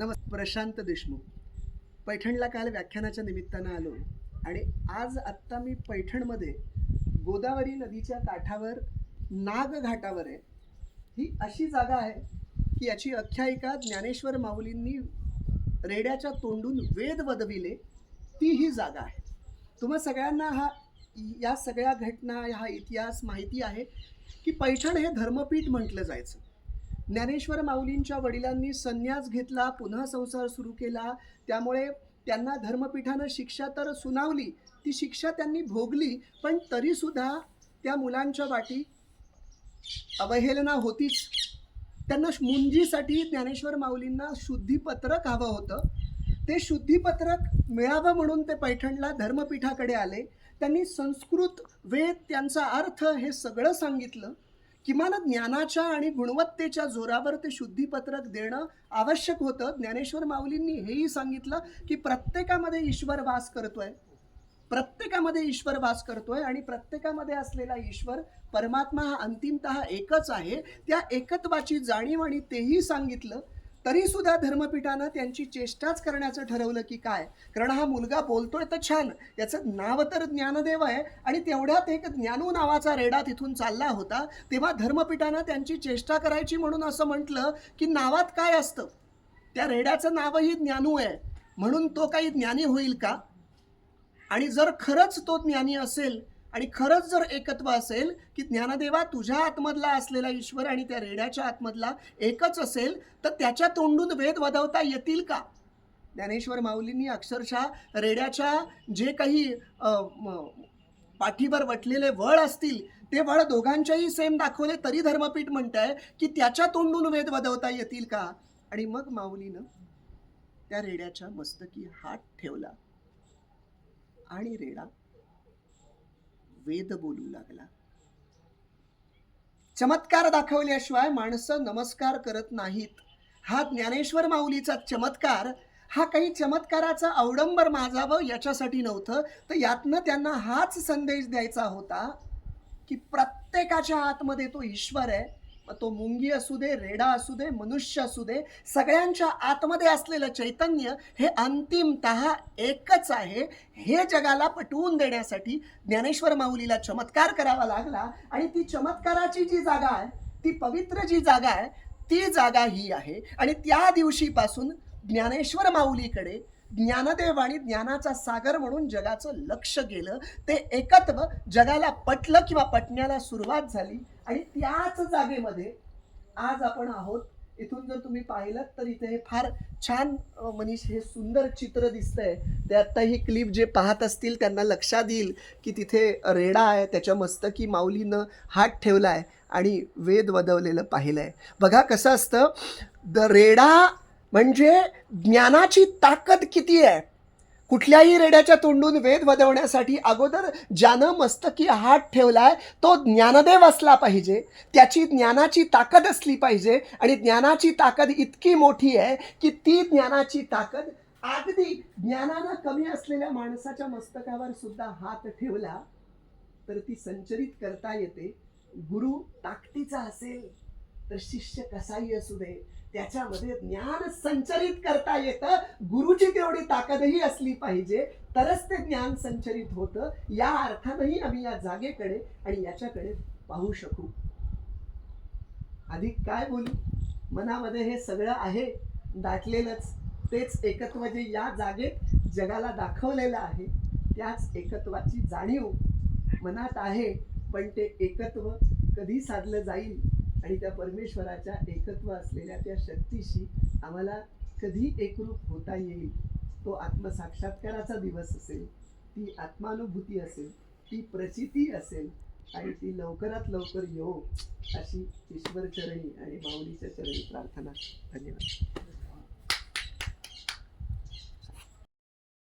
नमस् प्रशांत देशमुख. पैठणला काल व्याख्यानाच्या निमित्तानं आलो आणि आज आत्ता मी पैठणमध्ये गोदावरी नदीच्या काठावर नाग घाटावर आहे. ही अशी जागा आहे की याची आख्यायिका ज्ञानेश्वर माऊलींनी रेड्याच्या तोंडून वेद वदविले ती ही जागा आहे. तुम्हा सगळ्यांना हा या सगळ्या घटना हा इतिहास माहिती आहे की पैठण हे धर्मपीठ म्हटलं जायचं. ज्ञानेश्वर माऊलींच्या वडिलांनी संन्यास घेतला पुन्हा संसार सुरू केला. त्यामुळे त्यांना धर्मपीठानं शिक्षा तर सुनावली ती शिक्षा त्यांनी भोगली पण तरीसुद्धा त्या मुलांच्या वाटी अवहेलना होतीच. त्यांना मुंजीसाठी ज्ञानेश्वर माऊलींना शुद्धीपत्रक हवं होतं. ते शुद्धीपत्रक मिळावं म्हणून ते पैठणला धर्मपीठाकडे आले. त्यांनी संस्कृत वेद त्यांचा अर्थ हे सगळं सांगितलं. किमान ज्ञानाच्या आणि गुणवत्तेच्या जोरावर ते शुद्धीपत्रक देणं आवश्यक होतं. ज्ञानेश्वर माऊलींनी हेही सांगितलं की प्रत्येकामध्ये ईश्वर वास करतोय. प्रत्येकामध्ये ईश्वर वास करतोय आणि प्रत्येकामध्ये असलेला ईश्वर परमात्मा हा अंतिमत एकच आहे. त्या एकत्वाची जाणीव आणि तेही सांगितलं तरी सुद्धा धर्मपीठानं त्यांची चेष्टाच करण्याचं ठरवलं की काय? कारण हा मुलगा बोलतोय तर छान. याचं नाव तर ज्ञानदेव आहे आणि तेवढ्यात एक ज्ञानू नावाचा रेडा तिथून चालला होता. तेव्हा धर्मपीठानं त्यांची चेष्टा करायची म्हणून असं म्हटलं की नावात काय असतं? त्या रेड्याचं नावही ज्ञानू आहे. म्हणून तो काही ज्ञानी होईल का? आणि जर खरंच तो ज्ञानी असेल आणि खरंच जर एकत्व असेल की ज्ञानदेवा तुझ्या आतमधला असलेला ईश्वर आणि त्या रेड्याच्या आतमधला एकच असेल तर त्याच्या तोंडून वेद वदवता येतील का? ज्ञानेश्वर माऊलींनी अक्षरशः रेड्याच्या जे काही पाठीवर वटलेले वळ असतील ते वळ दोघांच्याही सेम दाखवले तरी धर्मपीठ म्हणत आहे की त्याच्या तोंडून वेद वदवता येतील का? आणि मग माऊलीनं त्या रेड्याच्या मस्तकी हात ठेवला. आणि रेडा वेद बोलू लागला. चमत्कार दाखवल्याशिवाय माणसं नमस्कार करत नाहीत. हा ज्ञानेश्वर माऊलीचा चमत्कार हा काही चमत्काराचा अवडंबर माजावं याच्यासाठी नव्हतं तर यातनं त्यांना हाच संदेश द्यायचा होता की प्रत्येकाच्या आतमध्ये तो ईश्वर आहे. तो मुंगी असू दे रेडा असू दे मनुष्य असू दे सगळ्यांच्या आतमध्ये असलेलं चैतन्य हे अंतिमत एकच आहे. हे जगाला पटवून देण्यासाठी ज्ञानेश्वर माऊलीला चमत्कार करावा लागला आणि ती चमत्काराची जी जागा आहे ती पवित्र जी जागा आहे ती जागा ही आहे. आणि त्या दिवशीपासून ज्ञानेश्वर माऊलीकडे ज्ञानदेव आणि ज्ञानाचा सागर म्हणून जगाचं लक्ष गेलं. ते एकत्व जगाला पटलं किंवा पटण्याला सुरुवात झाली. आणि त्याच जागेमध्ये आज आपण आहोत. इथून जर तुम्ही पाहिलं तर इथे हे फार छान मनीष हे सुंदर चित्र दिसतंय. ते आत्ता ही क्लिप जे पाहत असतील त्यांना लक्षात येईल की तिथे रेडा आहे त्याच्या मस्तकी माऊलीनं हात ठेवला आहे आणि वेद वदवलेलं पाहिलं आहे बघा कसं असतं. द रेडा म्हणजे ज्ञानाची ताकद किती आहे? कुठल्याही रेड्याच्या तोंडून वेद वदवण्यासाठी अगोदर ज्यानं मस्तकी हात ठेवलाय तो ज्ञानदेव असला पाहिजे. त्याची ज्ञानाची ताकद असली पाहिजे आणि ज्ञानाची ताकद इतकी मोठी आहे की ती ज्ञानाची ताकद अगदी ज्ञानानं कमी असलेल्या माणसाच्या मस्तकावर सुद्धा हात ठेवला तर ती संचरित करता येते. गुरु ताकदीचा असेल. तर शिष्य कसाही असू दे त्याच्यामध्ये ज्ञान संचरित करता येतं. गुरुची तेवढी ताकदही असली पाहिजे तरच ते ज्ञान संचरित होतं. या अर्थानंही आम्ही या जागेकडे आणि याच्याकडे पाहू शकू. अधिक काय बोलू? मनामध्ये हे सगळं आहे दाटलेलंच. तेच एकत्व जे या जागेत जगाला दाखवलेलं आहे. त्याच एकत्वाची जाणीव मनात आहे पण ते एकत्व कधी साधलं जाईल? आणि त्या परमेश्वराच्या एकत्व असलेल्या त्या शक्तीशी आम्हाला कधी एकरूप होता येईल. तो आत्मसाक्षात्काराचा दिवस असेल ती आत्मानुभूती असेल ती प्रचिती असेल आणि ती लवकरात लवकर येऊ अशी ईश्वर चरणी आणि माऊलीच्या चरणी प्रार्थना. धन्यवाद.